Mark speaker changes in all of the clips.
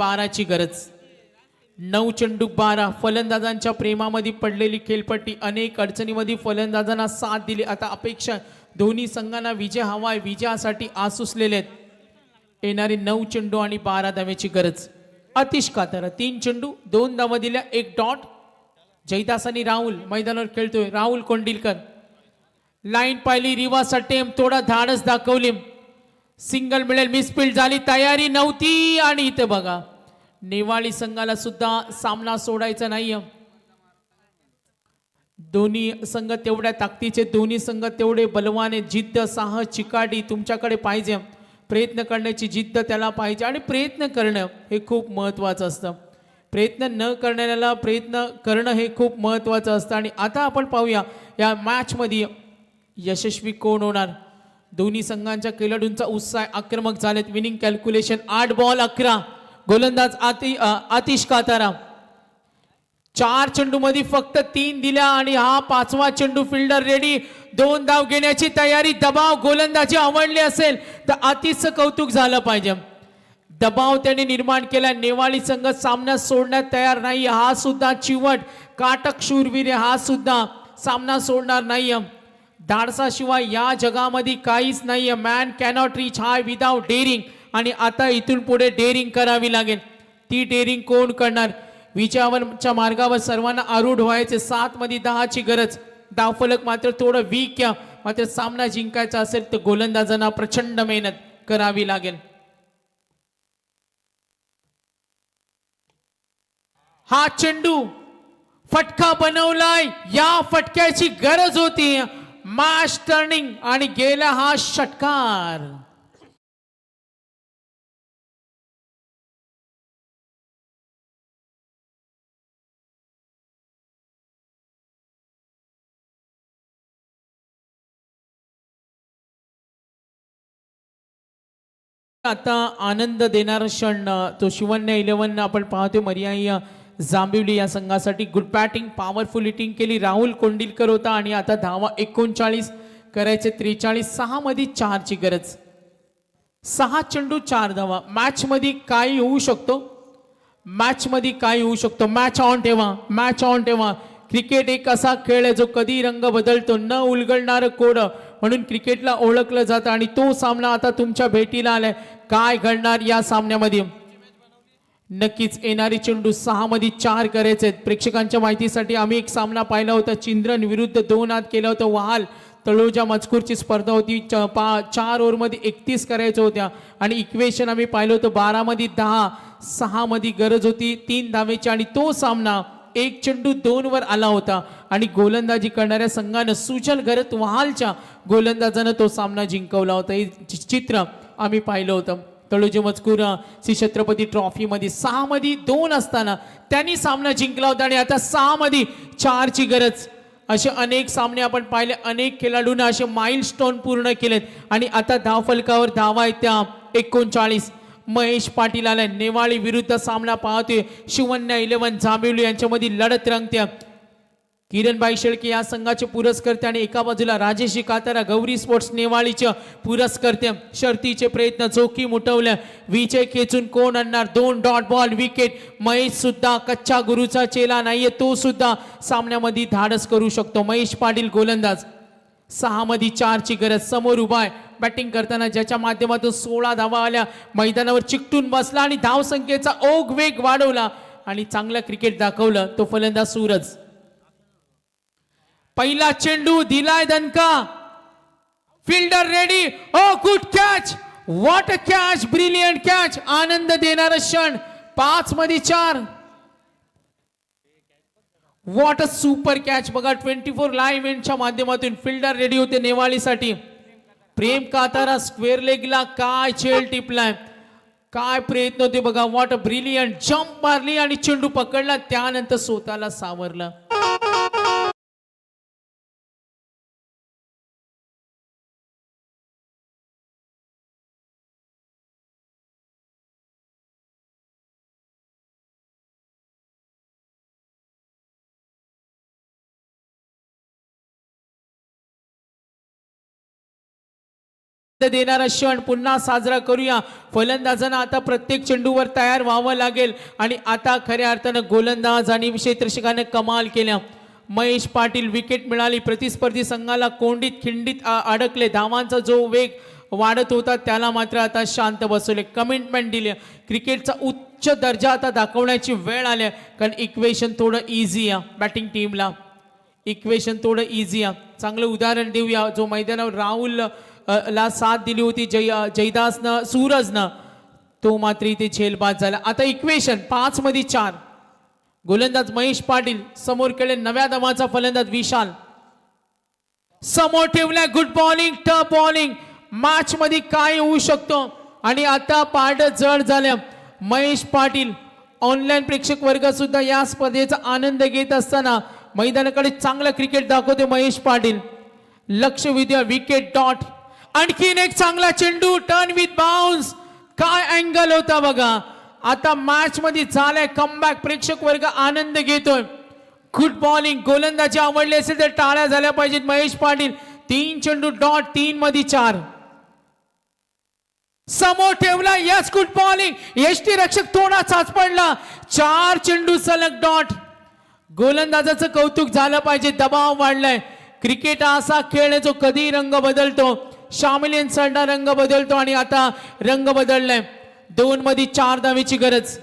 Speaker 1: बाराची गरज. नऊ चेंडू बारा. फलंदाजांच्या प्रेमामध्ये पडलेली खेळपट्टी. अनेक अडचणीमध्ये फलंदाजांना साथ दिली. आता अपेक्षा दोन्ही संघांना विजय हवाय विजयासाठी आसुसलेले आहेत. येणारे नऊ चेंडू आणि बारा धाव्याची गरज. अतिश कातर तीन चेंडू दोन धावा दिल्या एक डॉट. जयदास आणि राहुल मैदानावर खेळतोय. राहुल कोंडिलकर. लाईन पाहिली रिवा सटेम थोडा धाडस दाखवली सिंगल मिळेल मिसफिल्ड झाली तयारी नव्हती. आणि इथे बघा नेवाळी संघाला सुद्धा सामना सोडायचा नाही दोन्ही संघ तेवढ्या ताकदीचे दोन्ही संघ तेवढे बलवाने जिद्द साह चिकाटी तुमच्याकडे पाहिजे. प्रयत्न करण्याची जिद्द त्याला पाहिजे आणि प्रयत्न करणं हे खूप महत्त्वाचं असतं. प्रयत्न न करणाऱ्याला प्रयत्न करणं हे खूप महत्त्वाचं असतं आणि आता आपण पाहूया या मॅचमध्ये यशस्वी कोण होणार? दोन्ही संघांच्या खेळाडूंचा उत्साह आक्रमक झालेत. विनिंग कॅल्क्युलेशन आठ बॉल अकरा. गोलंदाज आति आतिश काताराम. चार चेंडू मध्ये फक्त तीन दिल्या आणि हा पाचवा चेंडू फिल्डर रेडी. दोन धाव घेण्याची तयारी दबाव गोलंदाजी आवडली असेल तर अतिशय कौतुक झालं पाहिजे. दबाव त्याने निर्माण केला नेवाळी संघ सामना सोडण्यात तयार नाही हा सुद्धा चिवट. काटक शूरवीर हा सुद्धा सामना सोडणार नाही धाडसाशिवाय या जगामध्ये काहीच नाही man cannot reach high without daring आणि आता इथून पुढे डेअरिंग करावी लागेल. ती डेअरिंग कोण करणार? विजयावरच्या मार्गावर सर्वांना आरूढ व्हायचे सात मध्ये दहाची गरज. दाफलक मात्र थोडं वीक या. मात्र सामना जिंकायचा असेल तर गोलंदाजांना प्रचंड मेहनत करावी लागेल. हा चेंडू फटका बनवलाय. या फटक्याची गरज होती. मास्टर्निंग टर्निंग आणि गेला हा षटकार. आता आनंद देणारा क्षण तो शिवन्य इलेव्हन आपण पाहतो मर्याई जांबिवली या संघासाठी गुड बॅटिंग पॉवरफुल हिटिंग केली. राहुल कोंडिलकर होता आणि आता धावा एकोणचाळीस करायचे त्रेचाळीस सहा मध्ये चारची गरज. सहा चेंडू चार धावा. मॅच मध्ये काय होऊ शकतो. मॅच मध्ये काय होऊ शकतो. मॅच ऑन ठेवा मॅच ऑन ठेवा. क्रिकेट एक असा खेळ आहे जो कधी रंग बदलतो. न उलगडणारं कोडं म्हणून क्रिकेटला ओळखलं जातं आणि तो सामना आता तुमच्या भेटीला आलाय. काय घडणार या सामन्यामध्ये? नक्कीच येणारी चेंडू सहा मध्ये चार करायचे आहेत. प्रेक्षकांच्या माहितीसाठी आम्ही एक सामना पाहिला होता. चिंद्रन विरुद्ध दोन हात केला होता. वहाल तळोजा मजकूरची स्पर्धा होती. च- पा चार ओव्हरमध्ये एकतीस करायच्या होत्या. आणि इक्वेशन आम्ही पाहिलं होतं. बारामध्ये दहा सहामध्ये गरज होती. तीन धावेची आणि तो सामना एक चेंडू दोन वर आला होता. आणि गोलंदाजी करणाऱ्या संघानं सुजल गरत वहालच्या गोलंदाजानं तो सामना जिंकवला होता. हे चि- चित्र आम्ही पाहिलं होतं. तळोजी मजकूर श्री छत्रपती ट्रॉफीमध्ये सहामध्ये दोन असताना त्यांनी सामना जिंकला होता. आणि आता सहामध्ये चारची गरज. असे अनेक सामने आपण पाहिले. अनेक खेळाडूंना असे माइल स्टोन पूर्ण केलेत. आणि आता धावफलकावर धावा आहेत त्या एकोणचाळीस. महेश पाटील आलाय नेवाळी विरुद्ध सामना पाहतोय. शिवन्या इलेव्हन जांभिवली यांच्यामध्ये लढत रंगते किरणबाई शेळके या संघाचे पुरस्कर्ते आणि एका बाजूला राजेशी कातारा गौरी स्पोर्ट्स नेवाळीच्या पुरस्कर्ते. शर्तीचे प्रयत्न जोखीम उठवल्या विजय खेचून कोण आणणार? दोन डॉट बॉल विकेट. महेश सुद्धा कच्चा गुरुचा चेला नाहीये तो सुद्धा सामन्यामध्ये धाडस करू शकतो. महेश पाटील गोलंदाज. सहामध्ये चारची गरज समोर उभा आहे. बॅटिंग करताना ज्याच्या माध्यमातून सोळा धावा आल्या. मैदानावर चिकटून बसला आणि धावसंख्येचा ओघ वेग वाढवला आणि चांगलं क्रिकेट दाखवलं. तो फलंदाज सूरज. पहिला चेंडू दिलाय दणका. Fielder ready oh good catch what a catch brilliant catch आनंद देणारा क्षण. पाच मध्ये चार. वॉट अ सुपर कॅच बघा ट्वेंटी फोर लाईव्ह इव्हेंटच्या माध्यमातून फिल्डर रेडी होते नेवाळीसाठी. प्रेम कातारा स्क्वेअर लेगला काय चेल टिपलाय? काय प्रयत्न होते बघा? वॉट अ ब्रिलियंट जम्प मारली आणि चेंडू पकडला. त्यानंतर स्वतःला सावरलं. देणारा क्षण पुन्हा साजरा करूया. फलंदाजांना आता प्रत्येक चेंडूवर तयार व्हावं लागेल. आणि आता खऱ्या अर्थानं गोलंदाज आणि क्षेत्ररक्षकाने कमाल केल्या. महेश पाटील विकेट मिळाली. प्रतिस्पर्धी संघाला कोंडीत खिंडीत अडकले. धावांचा जो वेग वाढत होता त्याला मात्र आता शांत बसवले. कमिटमेंट दिले. क्रिकेटचा उच्च दर्जा आता दाखवण्याची वेळ आली कारण इक्वेशन थोडं इझी आहे बॅटिंग टीमला इक्वेशन थोडं इझी आहे. चांगलं उदाहरण देऊया. जो मैदानावर राहुल ला साथ दिली होती जय जयदासनं सूरजनं. तो मात्र इथे झेलबाद झाला. आता इक्वेशन पाच मध्ये चार. गोलंदाज महेश पाटील समोर केले नव्या दमाचा फलंदाज विशाल. समोर ठेवला good bowling tough bowling match मध्ये काय होऊ शकतो? आणि आता पाठ जड झाल्या महेश पाटील ऑनलाईन प्रेक्षक वर्ग सुद्धा या स्पर्धेचा आनंद घेत असताना मैदानाकडे चांगलं क्रिकेट दाखवते महेश पाटील. लक्ष विद्या विकेट डॉट आणखीन एक चांगला चेंडू टर्न विथ बाउन्स काय अँगल होता बघा. आता मॅच मध्ये झालाय कमबॅक प्रेक्षक वर्ग आनंद घेतोय. गुड बॉलिंग गोलंदाजी आवडली असेल तर टाळ्या झाल्या पाहिजेत महेश पाटील. तीन चेंडू डॉट तीन मध्ये चार. समोर ठेवला यस गुड बॉलिंग एसटी रक्षक थोडा साच पडला. चार चेंडू सलग डॉट गोलंदाजाचं कौतुक झालं पाहिजे दबाव वाढलाय. क्रिकेट असा खेळ जो कधी रंग बदलतो. शामिलींचा रंग बदलतो आणि आता रंग बदललाय. दोन मध्ये चार धावेची गरज.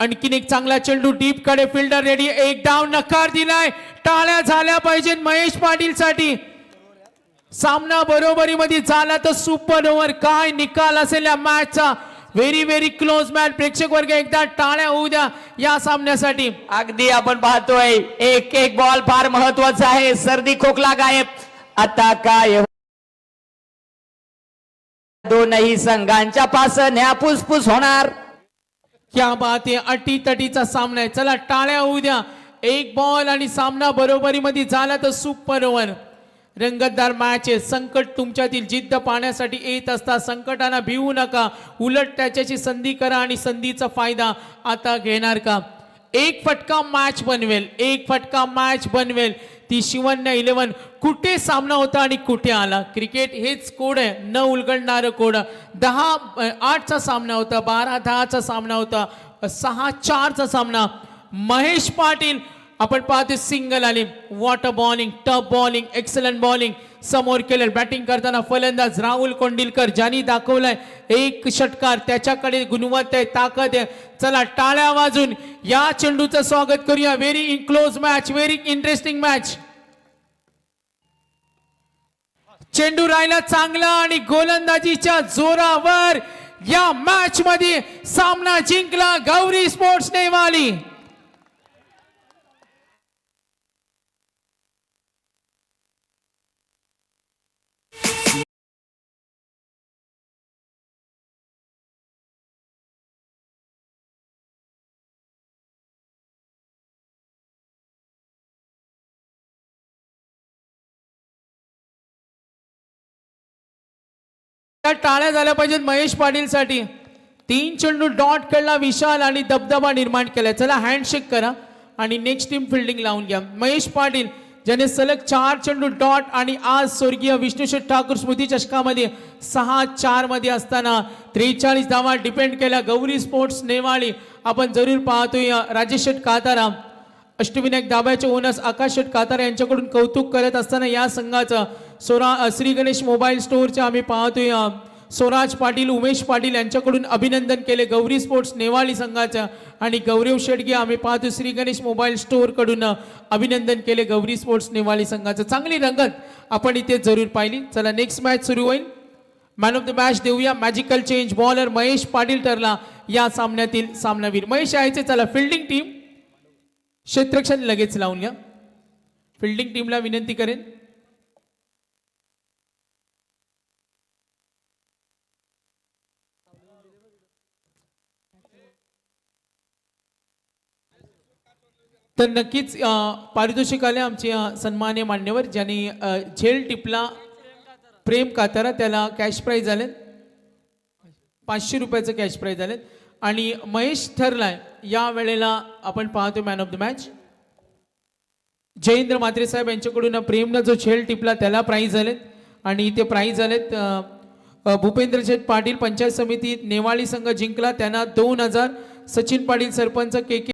Speaker 1: आणखीन एक चांगला चेंडू डीपकडे फिल्डर रेडी एक डाव नकार दिलाय. टाळ्या झाल्या पाहिजेत महेश पाटील साठी सामना बरोबरीमध्ये झाला तर सुपर ओव्हर काय निकाल असेल या मॅचचा व्हेरी व्हेरी क्लोज मॅच प्रेक्षक वर्ग एकदा टाळ्या होऊ द्या. या सामन्यासाठी.
Speaker 2: अगदी आपण पाहतोय एक एक बॉल फार महत्त्वाचा आहे. सर्दी खोकला गायब. आता काय हो- दोनही संघांच्या पासण्या फुसफुस होणार.
Speaker 1: क्या बात आहे. अटी तटीचा सामना आहे. चला टाळ्या होऊ द्या. एक बॉल आणि सामना बरोबरीमध्ये झाला तर सुपर ओव्हर रंगतदार मॅच आहे संकट तुमच्यातील जिद्द पाहण्यासाठी येत असता संकटांना भिवू नका. उलट त्याच्याची संधी करा आणि संधीचा फायदा आता घेणार का? एक फटका मॅच बनवेल एक फटका मॅच बनवेल. ती शिवन्य इलेव्हन कुठे सामना होता आणि कुठे आला? क्रिकेट हेच कोड आहे न उलगडणारं कोड. दहा आठचा सामना होता बारा दहाचा सामना होता सहा चारचा सामना. महेश पाटील आपण पाहतो सिंगल आले what a bowling top bowling excellent bowling समोर केलं बॅटिंग करताना फलंदाज राहुल कोंडिलकर ज्यांनी दाखवलाय एक षटकार त्याच्याकडे गुणवत्ता आहे ताकद आहे. चला टाळ्या वाजून या चेंडूचं स्वागत करूया. Very close match very interesting match चेंडू राहिला चांगला आणि गोलंदाजीच्या जोरावर या मॅच मध्ये सामना जिंकला गौरी स्पोर्ट्स नेवाली. टाळ्या झाल्या पाहिजेत महेश पाटीलसाठी. तीन चेंडू डॉट खेळला विशाल आणि दबदबा निर्माण केलाय. चला हँडशेक करा आणि नेक्स्ट टीम फिल्डिंग लावून घ्या. महेश पाटील ज्याने सलग चार चेंडू डॉट आणि आज स्वर्गीय विष्णुशेठ ठाकूर स्मृती चषकामध्ये सहा चारमध्ये असताना त्रेचाळीस धावा डिपेंड केल्या. गौरी स्पोर्ट्स नेवाळी आपण जरूर पाहतोय. राजेश शेठ कातारा अष्टविनायक दाब्याचे ओनर्स आकाश शेट कातार यांच्याकडून कौतुक करत असताना या संघाचं सोरा श्री गणेश मोबाईल स्टोअरचे आम्ही पाहतोय. स्वराज पाटील उमेश पाटील यांच्याकडून अभिनंदन केले. गौरी स्पोर्ट्स नेवाळी संघाचं आणि गौरव शेडगे आम्ही पाहतो श्री गणेश मोबाईल स्टोअरकडून अभिनंदन केले गौरी स्पोर्ट्स नेवाळी संघाचं. चांगली रंगत आपण इथे जरूर पाहिली. चला नेक्स्ट मॅच सुरू होईल. मॅन ऑफ द मॅच देऊया. Magical change bowler Mahesh Patil ठरला या सामन्यातील सामनावीर. महेश यायचे. चला फिल्डिंग टीम क्षेत्रक्षण लगेच लावून घ्या. फिल्डिंग टीमला विनंती करेन. तर नक्कीच पारितोषिक आले आमचे सन्मान्य मान्यवर ज्यांनी झेल टिपला प्रेम कातारा त्याला कॅश प्राईज आले पाचशे रुपयाचं कॅश प्राईज आले आणि महेश ठरलाय या वेळेला आपण पाहतो man of the match Jayendra Mhatre साहेब यांच्याकडून प्रेमनं जो झेल टिपला त्याला प्राईज झालेत आणि इथे प्राईज आलेत भूपेंद्रजेत पाटील पंचायत समिती नेवाळी संघ जिंकला. त्यांना दोन हजार सचिन पाटील सरपंच के के